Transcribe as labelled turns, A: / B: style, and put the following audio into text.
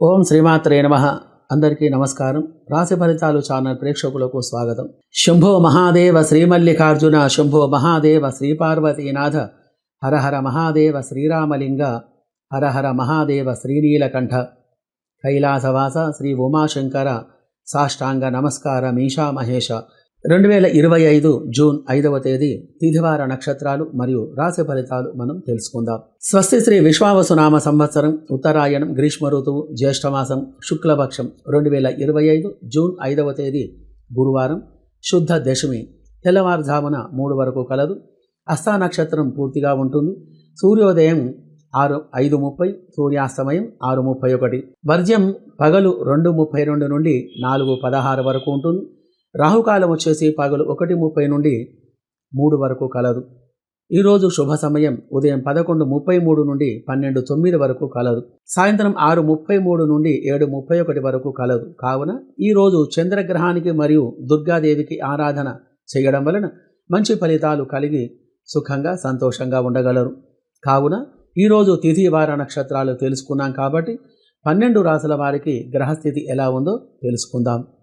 A: ఓం శ్రీమాత్రే నమ. అందరికీ నమస్కారం. రాశి ఫలితాలు ఛానల్ ప్రేక్షకులకు స్వాగతం. శంభో మహాదేవ శ్రీమల్లికార్జున శంభో మహాదేవ శ్రీపార్వతీనాథ హరహర మహాదేవ శ్రీరామలింగ హరహర మహాదేవ శ్రీనీలకంఠ కైలాసవాస శ్రీ ఉమాశంకర సాష్టాంగ నమస్కార మీషా మహేష రెండు వేల ఇరవై ఐదు జూన్ ఐదవ తేదీ తిథివార నక్షత్రాలు మరియు రాశి ఫలితాలు మనం తెలుసుకుందాం. స్వస్తి శ్రీ విశ్వావసునామ సంవత్సరం ఉత్తరాయణం గ్రీష్మ ఋతువు జ్యేష్ఠమాసం శుక్లపక్షం రెండు వేల ఇరవై ఐదు జూన్ ఐదవ తేదీ గురువారం శుద్ధ దశమి తెల్లవారుజామున మూడు వరకు కలదు. అస్థా నక్షత్రం పూర్తిగా ఉంటుంది. సూర్యోదయం ఆరు ఐదు ముప్పై సూర్యాస్తమయం ఆరు ముప్పై ఒకటి. వర్జ్యం పగలు రెండు ముప్పై రెండు నుండి నాలుగు పదహారు వరకు ఉంటుంది. రాహుకాలం వచ్చేసి పగలు ఒకటి ముప్పై నుండి మూడు వరకు కలదు. ఈరోజు శుభ సమయం ఉదయం పదకొండు ముప్పై మూడు నుండి పన్నెండు తొమ్మిది వరకు కలదు. సాయంత్రం ఆరు ముప్పై మూడు నుండి ఏడు ముప్పై ఒకటి వరకు కలదు. కావున ఈరోజు చంద్రగ్రహానికి మరియు దుర్గాదేవికి ఆరాధన చేయడం వలన మంచి ఫలితాలు కలిగి సుఖంగా సంతోషంగా ఉండగలరు. కావున ఈరోజు తిథి వార నక్షత్రాలు తెలుసుకున్నాం కాబట్టి పన్నెండు రాసుల వారికి గ్రహస్థితి ఎలా ఉందో తెలుసుకుందాం.